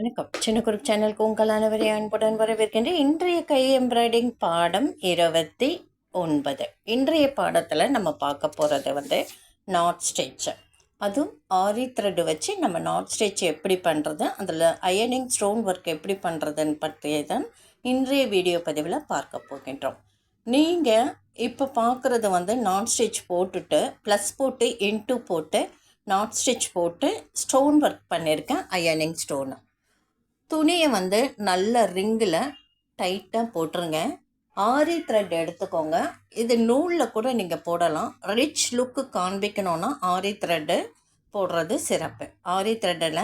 வணக்கம். சின்ன குரூப் சேனலுக்கு உங்கள் அனைவரை அன்புடன் வரவேற்கின்ற இன்றைய கை எம்ப்ராய்டிங் பாடம் இருபத்தி ஒன்பது. இன்றைய பாடத்தில் நம்ம பார்க்க போகிறது வந்து நாட் ஸ்டிச் அதுவும் ஆரி த்ரெட் வச்சு நம்ம நாட் ஸ்டிச் எப்படி பண்ணுறது அதில் அயனிங் ஸ்டோன் ஒர்க் எப்படி பண்ணுறதுன்னு பற்றியே தான் இன்றைய வீடியோ பதிவில் பார்க்க போகின்றோம். நீங்கள் இப்போ பார்க்குறது வந்து நாட் ஸ்டிச் போட்டுட்டு ப்ளஸ் போட்டு இன்ட்டு போட்டு நாட் ஸ்டிச் போட்டு ஸ்டோன் ஒர்க் பண்ணியிருக்கேன் அயனிங் ஸ்டோனு துணியை வந்து நல்ல ரிங்கில் டைட்டாக போட்டுருங்க. ஆரி த்ரெட் எடுத்துக்கோங்க. இது நூலில் கூட நீங்கள் போடலாம். ரிச் லுக்கு காண்பிக்கணுன்னா ஆரி த்ரெட்டு போடுறது சிறப்பு. ஆரி த்ரெட்டில்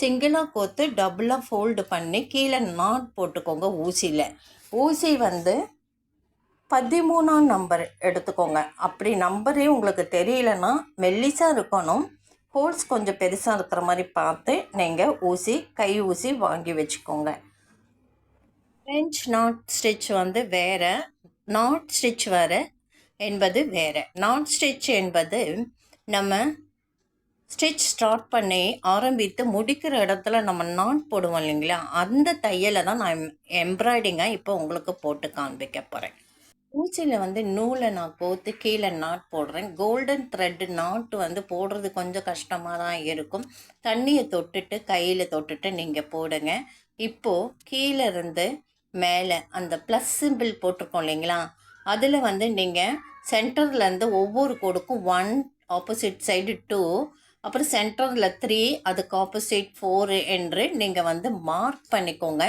சிங்கிளாக கோத்து டபுளாக ஃபோல்டு பண்ணி கீழே நாட் போட்டுக்கோங்க ஊசியில். ஊசி வந்து பதிமூணாம் நம்பர் எடுத்துக்கோங்க. அப்படி நம்பரே உங்களுக்கு தெரியலன்னா மெல்லிசாக இருக்கணும். ஹோல்ஸ் கொஞ்சம் பெருசாக இருக்கிற மாதிரி பார்த்து நீங்கள் ஊசி கை ஊசி வாங்கி வச்சுக்கோங்க. ஃப்ரெஞ்ச் நாட் ஸ்டிச் வந்து வேறு நாட் ஸ்டிச் வேறு என்பது வேறு. நாட் ஸ்டிச் என்பது நம்ம ஸ்டிச் ஸ்டார்ட் பண்ணி ஆரம்பித்து முடிக்கிற இடத்துல நம்ம நாட் போடுவோம் இல்லைங்களா? அந்த தையலை தான் நான் எம்ப்ராய்டிங்காக இப்போ உங்களுக்கு போட்டு காண்பிக்க போகிறேன் ஊசியில் வந்து நூலை நான் கோத்து கீழே நாட் போடுறேன். கோல்டன் த்ரெட் நாட்டு வந்து போடுறது கொஞ்சம் கஷ்டமாக தான் இருக்கும். தண்ணியை தொட்டுட்டு கையில் தொட்டுட்டு நீங்கள் போடுங்க. இப்போது கீழே இருந்து மேலே அந்த ப்ளஸ் சிம்பிள் போட்டிருக்கோம் இல்லைங்களா? அதில் வந்து நீங்கள் சென்டர்லேருந்து ஒவ்வொரு கோடுக்கும் ஒன் ஆப்போசிட் சைடு டூ அப்புறம் சென்டரில் த்ரீ அதுக்கு ஆப்போசிட் ஃபோரு என்று நீங்கள் வந்து மார்க் பண்ணிக்கோங்க.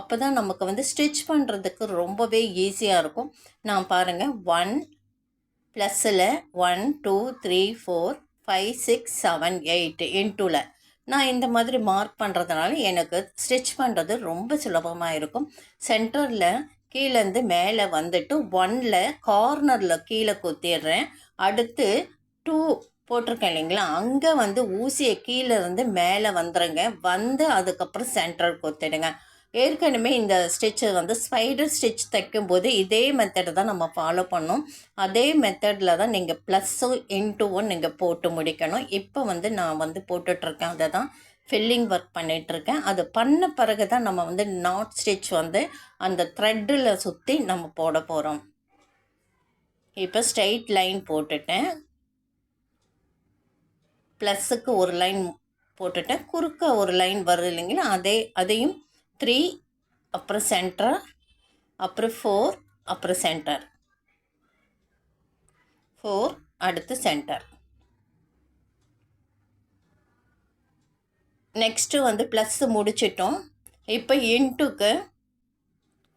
அப்போ தான் நமக்கு வந்து ஸ்டிச் பண்ணுறதுக்கு ரொம்பவே ஈஸியாக இருக்கும். நான் பாருங்கள் one ப்ளஸ்ஸில் one two three four five six seven eight இன்டூவில் நான் இந்த மாதிரி மார்க் பண்ணுறதுனால எனக்கு ஸ்டிச் பண்ணுறது ரொம்ப சுலபமாக இருக்கும். சென்டரில் கீழேருந்து மேலே வந்துட்டு ஒனில் கார்னரில் கீழே குத்திடுறேன். அடுத்து டூ போட்டிருக்கேன் இல்லைங்களா? அங்கே வந்து ஊசியை கீழேருந்து மேலே வந்துடுங்க வந்து அதுக்கப்புறம் சென்டர் கொத்திடுங்க. ஏற்கனவே இந்த ஸ்டிச்சு வந்து ஸ்பைடர் ஸ்டிச் தைக்கும்போது இதே மெத்தடு தான் நம்ம ஃபாலோ பண்ணோம். அதே மெத்தடில் தான் நீங்கள் ப்ளஸ்ஸும் இன்டூவும் நீங்கள் போட்டு முடிக்கணும். இப்போ வந்து நான் வந்து போட்டுட்ருக்கேன். அதை தான் ஃபில்லிங் ஒர்க் பண்ணிகிட்ருக்கேன் அது பண்ண பிறகு தான் நம்ம வந்து நாட் ஸ்டிச் வந்து அந்த த்ரெட்டில் சுற்றி நம்ம போட போகிறோம் இப்போ ஸ்ட்ரைட் லைன் போட்டுட்டேன். ப்ளஸ்ஸுக்கு ஒரு லைன் போட்டுட்டேன். குறுக்க ஒரு லைன் வருது இல்லைங்களா? அதே அதையும் த்ரீ அப்புறம் சென்டர் அப்புறம் ஃபோர் அப்புறம் சென்டர் ஃபோர் அடுத்து சென்டர் நெக்ஸ்ட்டு வந்து ப்ளஸ்ஸு முடிச்சிட்டோம். இப்போ இன்ட்டுக்கு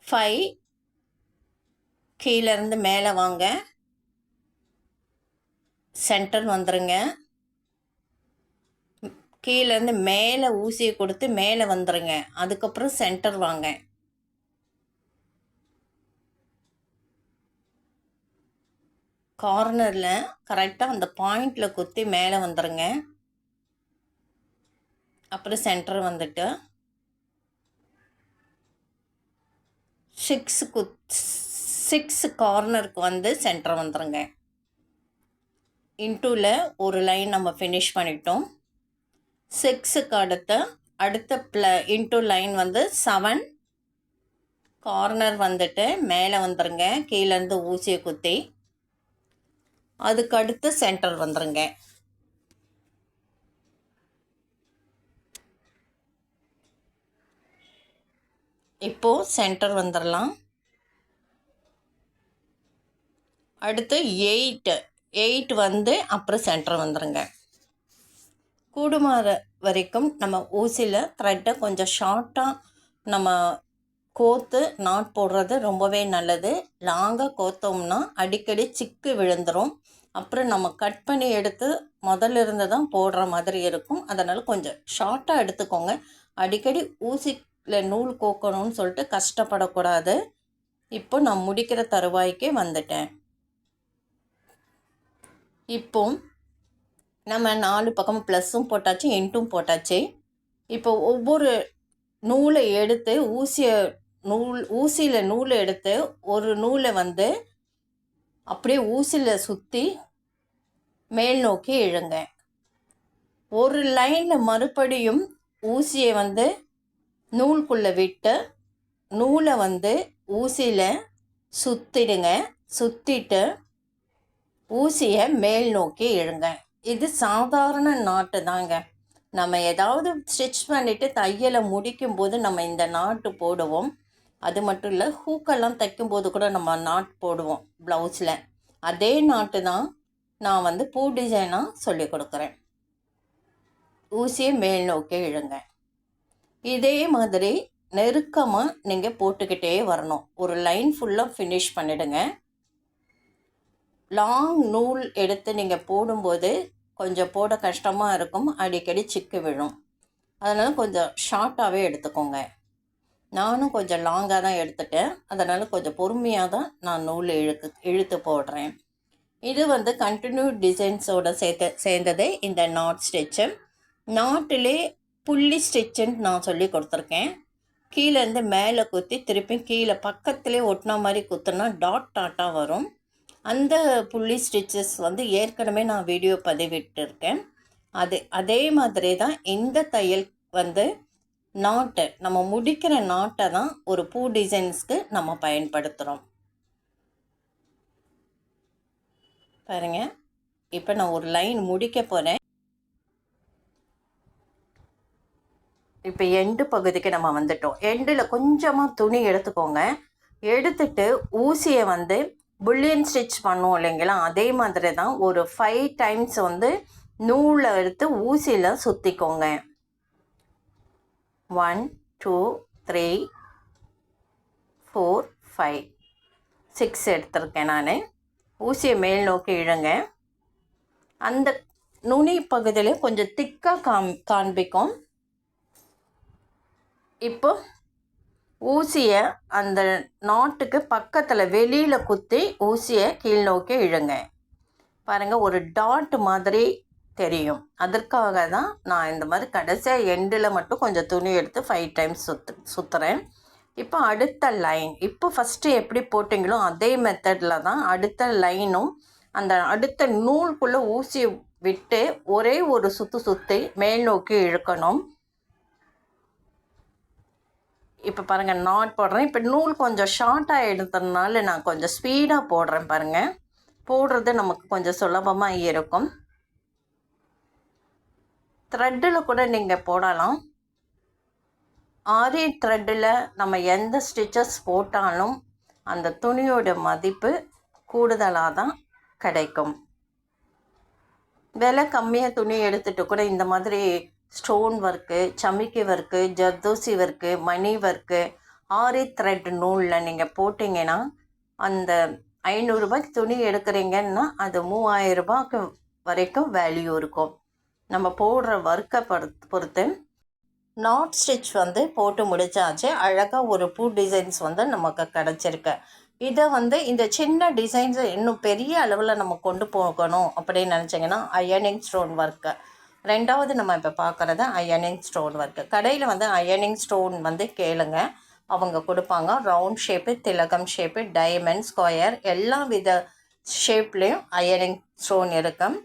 ஃபைவ் கீழேருந்து மேலே வாங்க. சென்டர் வந்துடுங்க கீழேருந்து மேலே ஊசியை கொடுத்து மேலே வந்துடுங்க அதுக்கப்புறம் சென்டர் வாங்க. கார்னரில் கரெக்டாக அந்த பாயிண்டில் குத்தி மேலே வந்துடுங்க அப்புறம் சென்டர் வந்துட்டு சிக்ஸ் குத் சிக்ஸ் கார்னருக்கு வந்து சென்டர் வந்துடுங்க இன்டூவில் ஒரு லைன் நம்ம ஃபினிஷ் பண்ணிட்டோம். சிக்ஸுக்கு அடுத்து அடுத்த ப்ள இன்டூ லைன் வந்து செவன் கார்னர் வந்துட்டு மேலே வந்துடுங்க கீழேருந்து ஊசியை குத்தி. அதுக்கு அடுத்து சென்டர் வந்துடுங்க இப்போது சென்டர் வந்துடலாம் அடுத்து எயிட்டு எயிட் வந்து அப்புறம் சென்டர் வந்துடுங்க கூடுமாற வரைக்கும் நம்ம ஊசியில் த்ரெட்டை கொஞ்சம் ஷார்ட்டாக நம்ம கோத்து நாட் போடுறது ரொம்பவே நல்லது. லாங்காக கோத்தோம்னா அடிக்கடி சிக்கு விழுந்துடும் அப்புறம் நம்ம கட் பண்ணி எடுத்து முதல்ல இருந்து தான் போடுற மாதிரி இருக்கும். அதனால் கொஞ்சம் ஷார்ட்டாக எடுத்துக்கோங்க. அடிக்கடி ஊசியில் நூல் கோக்கணும்னு சொல்லிட்டு கஷ்டப்படக்கூடாது. இப்போ நான் முடிக்கிற தருவாய்க்கே வந்துட்டேன். இப்போ நம்ம நாலு பக்கமும் ப்ளஸ்ஸும் போட்டாச்சு இன்ட்டும் போட்டாச்சு. இப்போ ஒவ்வொரு நூலை எடுத்து ஊசியை நூல் ஊசியில் நூலை எடுத்து ஒரு நூலை வந்து அப்படியே ஊசியில் சுற்றி மேல் நோக்கி இழுங்க. ஒரு லைனில் மறுபடியும் ஊசியை வந்து நூலுக்குள்ளே விட்டு நூலை வந்து ஊசியில் சுற்றிடுங்க சுற்றிட்டு ஊசியை மேல் நோக்கி இழுங்க. இது சாதாரண நாட்டு தாங்க. நம்ம ஏதாவது ஸ்டிச் பண்ணிவிட்டு தையலை முடிக்கும் போது நம்ம இந்த நாட்டு போடுவோம். அது மட்டும் இல்லை ஹூக்கெல்லாம் தைக்கும்போது கூட நம்ம நாட் போடுவோம் ப்ளவுஸில். அதே நாட்டு தான் நான் வந்து பூ டிசைனாக சொல்லி கொடுக்குறேன். ஊசியை மேல் நோக்கி இழுங்க. இதே மாதிரி நெருக்கமாக நீங்கள் போட்டுக்கிட்டே வரணும். ஒரு லைன் ஃபுல்லாக ஃபினிஷ் பண்ணிவிடுங்க லாங் நூல் எடுத்து நீங்கள் போடும்போது கொஞ்சம் போட கஷ்டமாக இருக்கும். அடிக்கடி சிக்கு விழும். அதனால் கொஞ்சம் ஷார்ட்டாகவே எடுத்துக்கோங்க. நானும் கொஞ்சம் லாங்காக தான் எடுத்துட்டேன். அதனால் கொஞ்சம் பொறுமையாக தான் நான் நூல் இழுக்கு இழுத்து போடுறேன். இது வந்து கண்டினியூ டிசைன்ஸோட சேர்த்து சேர்ந்தது இந்த நாட் ஸ்டிச்சு நாட்டிலே புள்ளி ஸ்டிச்சுன்னு நான் சொல்லி கொடுத்துருக்கேன். கீழேருந்து மேலே குத்தி திருப்பி கீழே பக்கத்துலேயே ஒட்டின மாதிரி குத்துனா டாட் டாட்டாக வரும். அந்த புள்ளி ஸ்டிச்சஸ் வந்து ஏற்கனவே நான் வீடியோ பதிவிட்டிருக்கேன். அது அதே மாதிரி தான் இந்த தையல் வந்து நாட்டை நம்ம முடிக்கிற நாட்டை தான் ஒரு பூ டிசைன்ஸ்க்கு நம்ம பயன்படுத்துகிறோம் பாருங்க இப்போ நான் ஒரு லைன் முடிக்க போகிறேன் இப்போ எண்டு பகுதிக்கு நம்ம வந்துட்டோம். எண்டில் கொஞ்சமாக துணி எடுத்துக்கோங்க. எடுத்துட்டு ஊசியை வந்து புல்லியன் ஸ்டிச் பண்ணுவோம் இல்லைங்களா? அதே மாதிரி தான் ஒரு ஃபைவ் டைம்ஸ் வந்து நூலை எடுத்து ஊசியில் சுற்றிக்கோங்க one two three four five six எடுத்திருக்கேன் நான். ஊசியை மேல் நோக்கி இழுங்க. அந்த நுனி பகுதியில் கொஞ்சம் திக்காக காம் காண்பிக்கும். இப்போ ஊசியை அந்த நாட்டுக்கு பக்கத்தில் வெளியில் குத்தி ஊசியை கீழ் நோக்கி இழுங்க. பாருங்கள் ஒரு டாட் மாதிரி தெரியும். அதற்காக தான் நான் இந்த மாதிரி கடைசியாக எண்டில் மட்டும் கொஞ்சம் துணி எடுத்து ஃபைவ் டைம்ஸ் சுத்து சுற்றுறேன் இப்போ அடுத்த லைன் இப்போ ஃபஸ்ட்டு எப்படி போட்டிங்களோ அதே மெத்தடில் தான் அடுத்த லைனும் அந்த அடுத்த நூல்குள்ளே ஊசி விட்டு ஒரே ஒரு சுற்று சுற்றி மேல் நோக்கி இழுக்கணும். இப்போ பாருங்கள் நாட் போடுறேன். இப்போ நூல் கொஞ்சம் ஷார்ட்டாக எடுத்ததுனால நான் கொஞ்சம் ஸ்பீடாக போடுறேன் பாருங்கள் போடுறது நமக்கு கொஞ்சம் சுலபமாக இருக்கும். த்ரெட்டில் கூட நீங்கள் போடலாம். ஆரி த்ரெட்டில் நம்ம எந்த ஸ்டிச்சஸ் போட்டாலும் அந்த துணியோட மதிப்பு கூடுதலாக தான் கிடைக்கும். விலை கம்மியாக துணி எடுத்துகிட்டு கூட இந்த மாதிரி ஸ்டோன் ஒர்க்கு சமிக்கி ஒர்க்கு ஜர்தோசி ஒர்க்கு மணி ஒர்க்கு ஆரி த்ரெட் நூலில் நீங்கள் போட்டிங்கன்னா அந்த ஐநூறுரூபாய்க்கு துணி எடுக்கிறீங்கன்னா அது மூவாயிரம் ரூபாய்க்கு வரைக்கும் வேல்யூ இருக்கும். நம்ம போடுற ஒர்க்கை பொறுத்து பொறுத்து நாட் ஸ்டிச் வந்து போட்டு முடித்தாச்சு அழகாக ஒரு பூ டிசைன்ஸ் வந்து நமக்கு கிடச்சிருக்கு. இதை வந்து இந்த சின்ன டிசைன்ஸை இன்னும் பெரிய அளவில் நம்ம கொண்டு போகணும் அப்படின்னு நினச்சிங்கன்னா அயனிங் ஸ்டோன் ஒர்க்கு ரெண்டாவது நம்ம இப்போ பார்க்குறது அயனிங் ஸ்டோன் ஒர்க்கு கடையில் வந்து அயனிங் ஸ்டோன் வந்து கேளுங்க. அவங்க கொடுப்பாங்க. ரவுண்ட் ஷேப்பு திலகம் ஷேப்பு டைமண்ட் ஸ்கொயர் எல்லா வித ஷேப்லேயும் அயனிங் ஸ்டோன் இருக்கும்.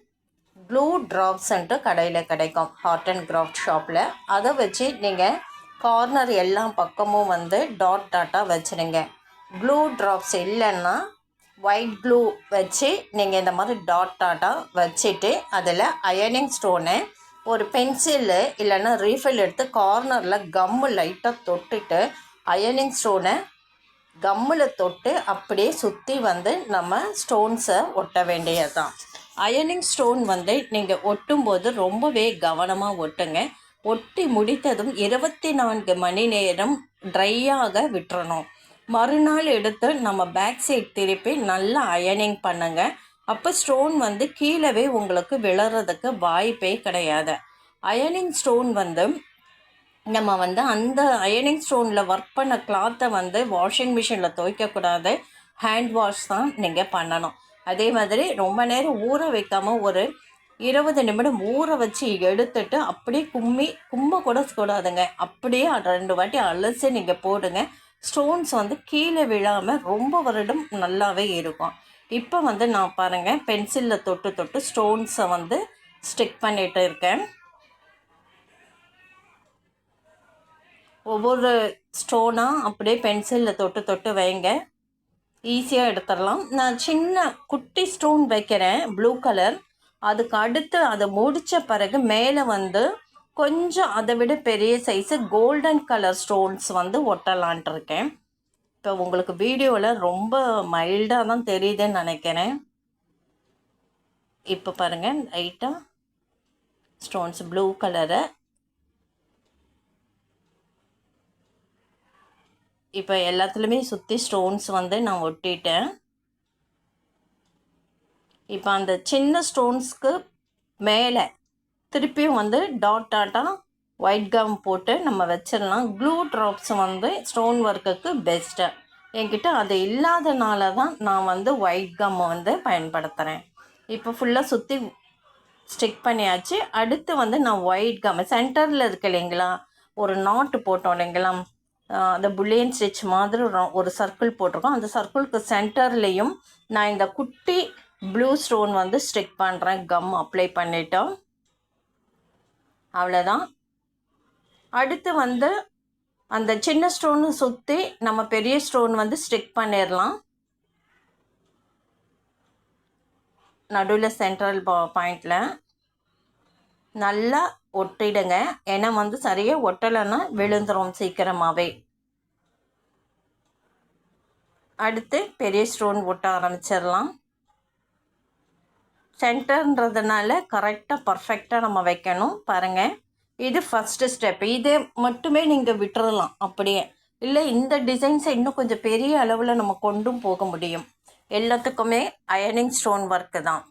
ப்ளூ ட்ராப்ஸ்ன்ட்டு கடையில் கிடைக்கும். ஹார்ட் அண்ட் கிராஃப்ட் ஷாப்பில் அதை வச்சு நீங்கள் கார்னர் எல்லா பக்கமும் வந்து டாட் டாட்டாக வச்சுருங்க. ப்ளூ ட்ராப்ஸ் இல்லைன்னா ஒயிட் க்ளூ வச்சு நீங்கள் இந்த மாதிரி டாட் டாட்டாக வச்சுட்டு அதில் அயனிங் ஸ்டோனு ஒரு பென்சிலு இல்லைன்னா ரீஃபில் எடுத்து கார்னரில் கம்மு லைட்டாக தொட்டுட்டு அயனிங் ஸ்டோனை கம்மில் தொட்டு அப்படியே சுற்றி வந்து நம்ம ஸ்டோன்ஸை ஒட்ட வேண்டியது தான் அயனிங் ஸ்டோன் வந்து நீங்கள் ஒட்டும்போது ரொம்பவே கவனமாக ஒட்டுங்க. ஒட்டி முடித்ததும் இருபத்தி நான்கு மணி நேரம் ட்ரையாக விட்டுறணும். மறுநாள் எடுத்து நம்ம பேக் சைட் திருப்பி நல்லா அயனிங் பண்ணுங்கள் அப்போ ஸ்டோன் வந்து கீழவே உங்களுக்கு விழறதுக்கு வாய்ப்பே கிடையாது. அயனிங் ஸ்டோன் வந்து நம்ம வந்து அந்த அயனிங் ஸ்டோனில் ஒர்க் பண்ண கிளாத்தை வந்து வாஷிங் மிஷினில் துவைக்கக்கூடாது. ஹேண்ட் வாஷ் தான் நீங்கள் பண்ணணும். அதே மாதிரி ரொம்ப நேரம் ஊற வைக்காமல் ஒரு இருபது நிமிடம் ஊற வச்சு எடுத்துட்டு அப்படியே கும்மி கும்ப கூட கூடாதுங்க அப்படியே ரெண்டு வாட்டி அலசி நீங்கள் போடுங்க. ஸ்டோன்ஸ் வந்து கீழே விழாமல் ரொம்ப வருடம் நல்லாவே இருக்கும். இப்போ வந்து நான் பாருங்கள் பென்சிலில் தொட்டு தொட்டு ஸ்டோன்ஸை வந்து ஸ்டிக் பண்ணிகிட்டு இருக்கேன். ஒவ்வொரு ஸ்டோனாக அப்படியே பென்சிலில் தொட்டு தொட்டு வைங்க. ஈஸியாக எடுத்துடலாம். நான் சின்ன குட்டி ஸ்டோன் வைக்கிறேன் ப்ளூ கலர் அதுக்கு அடுத்து அதை முடித்த பிறகு மேலே வந்து கொஞ்சம் அதை விட பெரிய சைஸு கோல்டன் கலர் ஸ்டோன்ஸ் வந்து ஒட்டலான்ட்டு இருக்கேன். இப்போ உங்களுக்கு வீடியோவில் ரொம்ப மைல்டாக தான் தெரியுதுன்னு நினைக்கிறேன். இப்போ பாருங்கள் லைட்டாக ஸ்டோன்ஸ் ப்ளூ கலரை இப்போ எல்லாத்துலேயுமே சுற்றி ஸ்டோன்ஸ் வந்து நான் ஒட்டிட்டேன். இப்போ அந்த சின்ன ஸ்டோன்ஸ்க்கு மேலே திருப்பியும் வந்து டாட் டாட்டாக ஒயிட் கம் போட்டு நம்ம வச்சிடலாம். க்ளூ ட்ராப்ஸ் வந்து ஸ்டோன் ஒர்க்குக்கு பெஸ்ட்டு என்கிட்ட அது இல்லாதனால தான் நான் வந்து ஒயிட் கம் வந்து பயன்படுத்துகிறேன் இப்போ ஃபுல்லாக சுற்றி ஸ்டிக் பண்ணியாச்சு. அடுத்து வந்து நான் ஒயிட் கம் சென்டரில் இருக்கு இல்லைங்களா? ஒரு நாட்டு போட்டோம் இல்லைங்களா? அந்த புல்லியன் ஸ்டிச் மாதிரி ஒரு சர்க்கிள் போட்டிருக்கோம். அந்த சர்க்கிளுக்கு சென்டர்லேயும் நான் இந்த குட்டி ப்ளூ ஸ்டோன் வந்து ஸ்டிக் பண்ணுறேன் கம் அப்ளை பண்ணிட்டோம். அவ்வளோதான் அடுத்து வந்து அந்த சின்ன ஸ்டோனு சுற்றி நம்ம பெரிய ஸ்டோன் வந்து ஸ்டிக் பண்ணிடலாம் நடுவில் சென்ட்ரல் பாயிண்டில் நல்லா ஒட்டிடுங்க. ஏன்னா வந்து சரியாக ஒட்டலைன்னா விழுந்துடும் சீக்கிரமாகவே அடுத்து பெரிய ஸ்டோன் ஒட்ட ஆரம்பிச்சிடலாம் சென்டர்ன்றதுனால கரெக்டாக பர்ஃபெக்டாக நம்ம வைக்கணும். பாருங்கள் இது ஃபஸ்ட்டு ஸ்டெப் இது மட்டுமே நீங்கள் விட்டுறலாம் அப்படியே. இல்லை இந்த டிசைன்ஸை இன்னும் கொஞ்சம் பெரிய அளவில் நம்ம கொண்டும் போக முடியும். எல்லாத்துக்குமே அயனிங் ஸ்டோன் ஒர்க்கு தான்.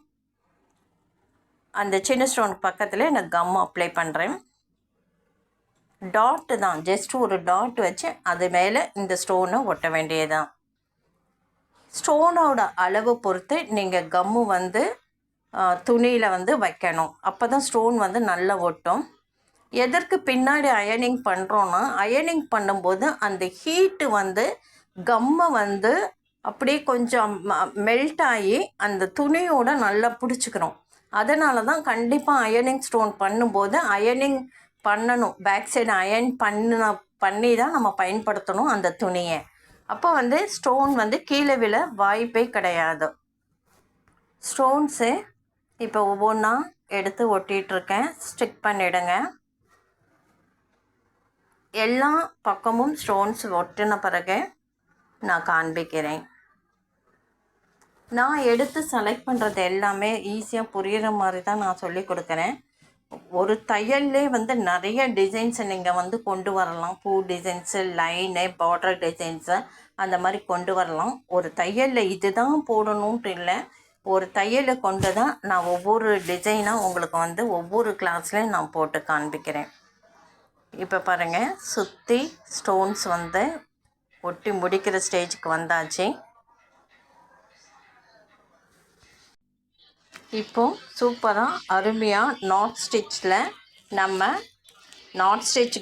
அந்த சின்ன ஸ்டோன் பக்கத்தில் நான் கம் அப்ளை பண்ணுறேன் டாட்டு தான். ஜஸ்ட் ஒரு டாட் வச்சு அது மேலே இந்த ஸ்டோனை ஒட்ட வேண்டியதுதான். ஸ்டோனோட அளவு பொறுத்து நீங்கள் கம்மு வந்து துணியில் வந்து வைக்கணும். அப்போ தான் ஸ்டோன் வந்து நல்லா ஒட்டும். எதற்கு பின்னாடி அயனிங் பண்ணுறோன்னா அயனிங் பண்ணும்போது அந்த ஹீட்டு வந்து கம்மை வந்து அப்படியே கொஞ்சம் மெல்ட் ஆகி அந்த துணியோட நல்லா பிடிச்சிக்கிறோம். அதனால தான் கண்டிப்பாக அயனிங் ஸ்டோன் பண்ணும்போது அயனிங் பண்ணணும். பேக் சைடு அயன் பண்ண பண்ணி தான் நம்ம பயன்படுத்தணும் அந்த துணியை. அப்போ வந்து ஸ்டோன் வந்து கீழே விழ வாய்ப்பே கிடையாது. ஸ்டோன்ஸு இப்போ ஒவ்வொன்றா எடுத்து ஒட்டிகிட்ருக்கேன் ஸ்டிக் பண்ணிவிடுங்க எல்லா பக்கமும் ஸ்டோன்ஸ் ஒட்டின பிறகு நான் காண்பிக்கிறேன். நான் எடுத்து செலக்ட் பண்ணுறது எல்லாமே ஈஸியாக புரிகிற மாதிரி தான் நான் சொல்லி கொடுக்குறேன். ஒரு தையல்லே வந்து நிறைய டிசைன்ஸை நீங்கள் வந்து கொண்டு வரலாம். பூ டிசைன்ஸு லைனு பார்டர் டிசைன்ஸு அந்த மாதிரி கொண்டு வரலாம். ஒரு தையலில் இது தான் போடணுன்ட்டு இல்லை. ஒரு தையலை கொண்டு தான் நான் ஒவ்வொரு டிசைனாக உங்களுக்கு வந்து ஒவ்வொரு கிளாஸ்லேயும் நான் போட்டு காண்பிக்கிறேன். இப்போ பாருங்கள் சுற்றி ஸ்டோன்ஸ் வந்து ஒட்டி முடிக்கிற ஸ்டேஜுக்கு வந்தாச்சு. இப்போது சூப்பராக அருமையாக நாட் ஸ்டிச்சில் நம்ம நாட் ஸ்டிச்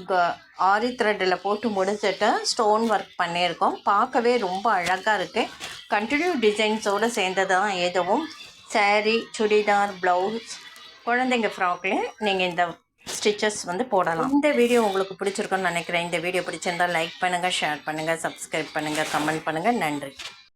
ஆரி த்ரெட்டில் போட்டு முடிச்சுட்டு ஸ்டோன் ஒர்க் பண்ணியிருக்கோம். பார்க்கவே ரொம்ப அழகாக இருக்குது கண்டினியூ டிசைன்ஸோடு சேர்ந்தது தான் எதுவும். சேரீ சுடிதார் ப்ளவுஸ் குழந்தைங்க ஃப்ராக்கில் நீங்கள் இந்த ஸ்டிச்சஸ் வந்து போடலாம். இந்த வீடியோ உங்களுக்கு பிடிச்சிருக்குன்னு நினைக்கிறேன். இந்த வீடியோ பிடிச்சிருந்தால் லைக் பண்ணுங்கள் ஷேர் பண்ணுங்கள் சப்ஸ்கிரைப் பண்ணுங்கள் கமெண்ட் பண்ணுங்கள் நன்றி.